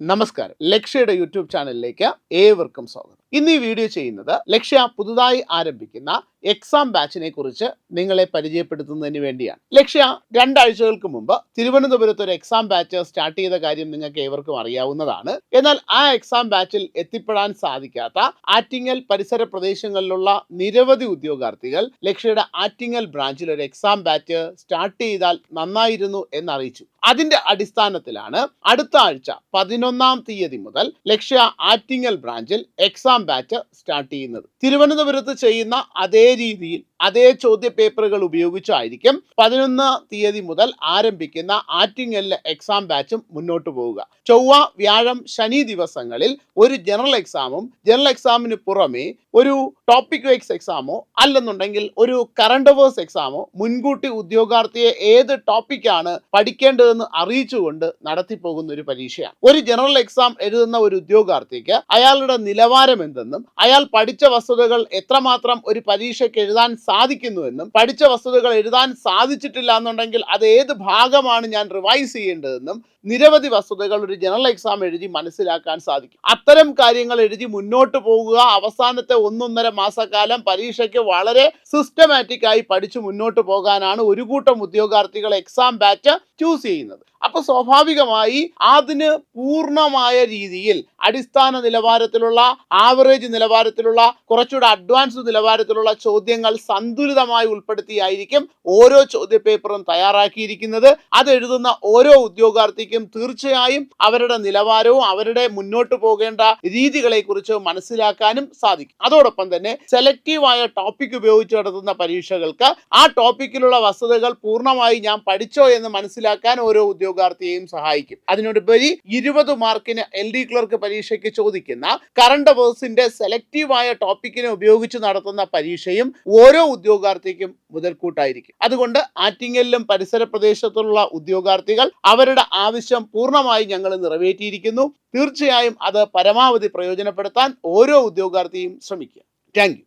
നമസ്കാരം. ലക്ഷ്യയുടെ യൂട്യൂബ് ചാനലിലേക്ക് ഏവർക്കും സ്വാഗതം. ഇന്ന് ഈ വീഡിയോ ചെയ്യുന്നത് ലക്ഷ്യ പുതുതായി ആരംഭിക്കുന്ന എക്സാം ബാച്ചിനെ കുറിച്ച് നിങ്ങളെ പരിചയപ്പെടുത്തുന്നതിന് വേണ്ടിയാണ്. ലക്ഷ്യ രണ്ടാഴ്ചകൾക്ക് മുമ്പ് തിരുവനന്തപുരത്ത് ഒരു എക്സാം ബാച്ച് സ്റ്റാർട്ട് ചെയ്ത കാര്യം നിങ്ങൾക്ക് ഏവർക്കും അറിയാവുന്നതാണ്. എന്നാൽ ആ എക്സാം ബാച്ചിൽ എത്തിപ്പെടാൻ സാധിക്കാത്ത ആറ്റിങ്ങൽ പരിസര പ്രദേശങ്ങളിലുള്ള നിരവധി ഉദ്യോഗാർത്ഥികൾ ലക്ഷ്യയുടെ ആറ്റിങ്ങൽ ബ്രാഞ്ചിൽ ഒരു എക്സാം ബാച്ച് സ്റ്റാർട്ട് ചെയ്താൽ നന്നായിരുന്നു എന്നറിയിച്ചു. അതിന്റെ അടിസ്ഥാനത്തിലാണ് അടുത്ത ആഴ്ച പതിനൊന്നാം തീയതി മുതൽ ലക്ഷ്യ ആറ്റിങ്ങൽ ബ്രാഞ്ചിൽ എക്സാം ബാച്ച് സ്റ്റാർട്ട് ചെയ്യുന്നത്. തിരുവനന്തപുരത്ത് ചെയ്യുന്ന അതേ രീതിയിൽ അതേ ചോദ്യ പേപ്പറുകൾ ഉപയോഗിച്ചായിരിക്കും പതിനൊന്ന് തീയതി മുതൽ ആരംഭിക്കുന്ന ആറ്റിങ്ങലിലെ എക്സാം ബാച്ചും മുന്നോട്ട് പോവുക. ചൊവ്വ വ്യാഴം ശനി ദിവസങ്ങളിൽ ഒരു ജനറൽ എക്സാമും ജനറൽ എക്സാമിന് പുറമെ ഒരു ടോപ്പിക് വൈസ് എക്സാമോ അല്ലെന്നുണ്ടെങ്കിൽ ഒരു കറണ്ട് അവേഴ്സ് എക്സാമോ മുൻകൂട്ടി ഉദ്യോഗാർത്ഥിയെ ഏത് ടോപ്പിക്കാണ് പഠിക്കേണ്ടതെന്ന് അറിയിച്ചുകൊണ്ട് നടത്തിപ്പോകുന്ന ഒരു പരീക്ഷയാണ്. ഒരു ജനറൽ എക്സാം എഴുതുന്ന ഒരു ഉദ്യോഗാർത്ഥിക്ക് അയാളുടെ നിലവാരം എന്തെന്നും അയാൾ പഠിച്ച വസ്തുതകൾ എത്രമാത്രം ഒരു പരീക്ഷയ്ക്ക് എഴുതാൻ സാധിക്കുന്നുവെന്നും പഠിച്ച വസ്തുതകൾ എഴുതാൻ സാധിച്ചിട്ടില്ല എന്നുണ്ടെങ്കിൽ അത് ഏത് ഭാഗമാണ് ഞാൻ റിവൈസ് ചെയ്യേണ്ടതെന്നും നിരവധി വസ്തുതകൾ ഒരു ജനറൽ എക്സാം എഴുതി മനസ്സിലാക്കാൻ സാധിക്കും. അത്തരം കാര്യങ്ങൾ എഴുതി മുന്നോട്ട് പോകുക അവസാനത്തെ ഒന്നൊന്നര മാസക്കാലം പരീക്ഷയ്ക്ക് വളരെ സിസ്റ്റമാറ്റിക് ആയി പഠിച്ചു മുന്നോട്ട് പോകാനാണ് ഒരു കൂട്ടം ഉദ്യോഗാർത്ഥികൾ എക്സാം ബാച്ച് ചൂസ് ചെയ്യുന്നത്. അപ്പൊ സ്വാഭാവികമായി അതിന് പൂർണമായ രീതിയിൽ അടിസ്ഥാന നിലവാരത്തിലുള്ള ആവറേജ് നിലവാരത്തിലുള്ള കുറച്ചുകൂടെ അഡ്വാൻസ് നിലവാരത്തിലുള്ള ചോദ്യങ്ങൾ സന്തുലിതമായി ഉൾപ്പെടുത്തിയായിരിക്കും ഓരോ ചോദ്യപേപ്പറും തയ്യാറാക്കിയിരിക്കുന്നത്. അത് എഴുതുന്ന ഓരോ ഉദ്യോഗാർത്ഥിക്കും തീർച്ചയായും അവരുടെ നിലവാരവും അവരുടെ മുന്നോട്ട് പോകേണ്ട രീതികളെ കുറിച്ച് മനസ്സിലാക്കാനും സാധിക്കും. അതോടൊപ്പം തന്നെ സെലക്റ്റീവായ ടോപ്പിക് ഉപയോഗിച്ച് നടത്തുന്ന പരീക്ഷകൾക്ക് ആ ടോപ്പിക്കിലുള്ള വസ്തുതകൾ പൂർണമായി ഞാൻ പഠിച്ചോ എന്ന് മനസ്സിലാക്കാൻ ഓരോ ഉദ്യോഗാർത്ഥിയെയും സഹായിക്കും. അതിനോടുപരി ഇരുപത് മാർക്കിന് എൽ ഡി ക്ലർക്ക് പരീക്ഷയ്ക്ക് ചോദിക്കുന്ന കറണ്ട് അഫേഴ്സിന്റെ സെലക്റ്റീവായ ടോപ്പിക്കിനെ ഉപയോഗിച്ച് നടത്തുന്ന പരീക്ഷയും ഓരോ ഉദ്യോഗാർത്ഥിക്കും മുതൽക്കൂട്ടായിരിക്കും. അതുകൊണ്ട് ആറ്റിങ്ങലിലും പരിസര പ്രദേശത്തുള്ള ഉദ്യോഗാർത്ഥികൾ അവരുടെ ആവശ്യം പൂർണമായി ഞങ്ങൾ നിറവേറ്റിയിരിക്കുന്നു. തീർച്ചയായും അത് പരമാവധി പ്രയോജനപ്പെടുത്താൻ ഓരോ ഉദ്യോഗാർത്ഥിയും ശ്രമിക്കുക. താങ്ക്